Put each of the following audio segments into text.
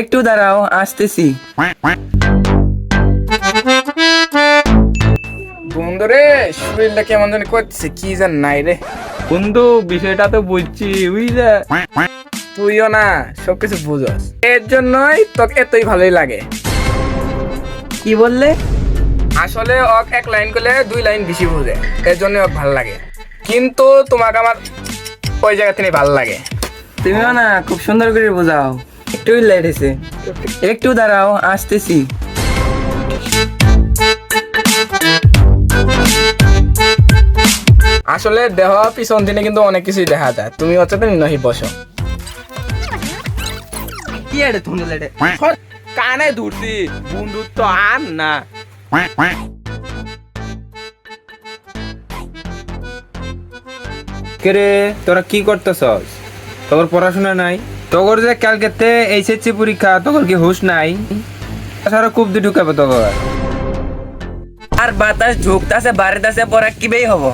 একটু দাঁড়াও আসতেছি। বন্ধুরে শরীরটা কেমন জানি করছে কি জান নাই রে। বন্ধু বিষয়টা তো বুঝছি বুঝলে তুইও না সবকিছু বুঝস। এর জন্যই তোকে এতই ভালোই লাগে। কি বললে? আসলে ওক এক লাইন করলে দুই লাইন বেশি বুঝে এর জন্য ওক ভালো লাগে। কিন্তু তোমাকে আমার ওই জায়গা থেকে ভালো লাগে। তুমিও না খুব সুন্দর করে বোঝাও। একটু লেট হয়েছে একটু দাঁড়াও আসতেছি আসলে দেহ পিছন দিনে কিন্তু অনেক কিছুই দেখা যায়। তুমি হচ্ছে তো নহি বসো। কি আরে তুমি লেটে কানে ধরছি। বন্ধুত্ব আর না। রে তোরা কি করতেছস? তোর পড়াশোনা নাই? তোর যে কালকেতে এইচএসসি পরীক্ষা তোর কি হুশ নাই? সারা খুব দি ঢুকাবে তোর আর বাতাস ঝুঁকতাছে বাড়িতেছে পরে কিবেই হব?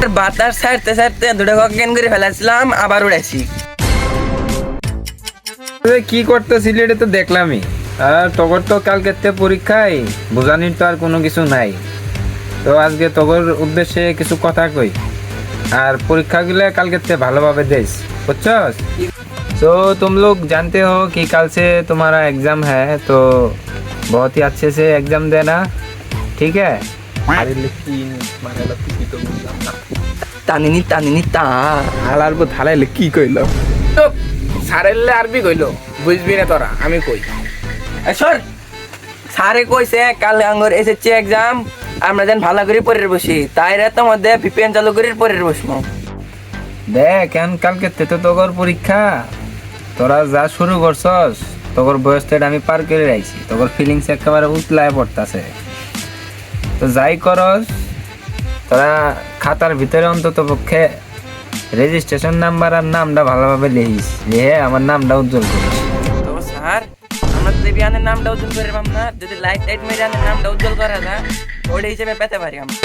আর বাতাস ছাড়তে ছাড়তে দুটো কেন করে ফেলাছিলাম আবার উড়াইছি। তুই কি করতেছিলি এটা তো দেখলামই। আর তোর তো কালকেতে পরীক্ষায় বোঝানির তো আর কোনো কিছু নাই। তো আজকে তোর উদ্দেশ্যে কিছু কথা কই। আর পরীক্ষাগুলো কালকেতে ভালোভাবে দেস বুঝছস? तो तुम लोग जानते हो कि कल से तुम्हारा एग्जाम है तो बहुत ही अच्छे से एग्जाम देना ठीक है টানিনি টানিনি টা হালার পর ঢালাইলে কি কইল সারেলে আরবি কইলো বুঝবি না তোরা আমি কই এ সর স্যারে কইছে কাল আঙ্গর এসেছে এক্সাম আমরা যেন ভালো করে পড়ে বসি তাই রাতে মধ্যে ভিপিএন চালু করে পড়ে বসবো দেখ এখন কালকে তো তোর পরীক্ষা তোরা যা শুরু করছস, তোর বয়স তো আমি পার করে রাখছি। তোর ফিলিংস একেবারে উতলায় পড়তাছে। তো যাই করস, তোরা খাতার ভিতরে অন্তত পক্ষে রেজিস্ট্রেশন নাম্বার আর নামটা ভালোভাবে লিখিস। লিখে আমার নামটা উজ্জ্বল করিস। তো স্যার দেবিয়ানের নামটা উজ্জ্বল করে না, যদি লাইট টাইট নামটা উজ্জ্বল করা যায়, ওটা হিসেবে পেতে পারি আমরা।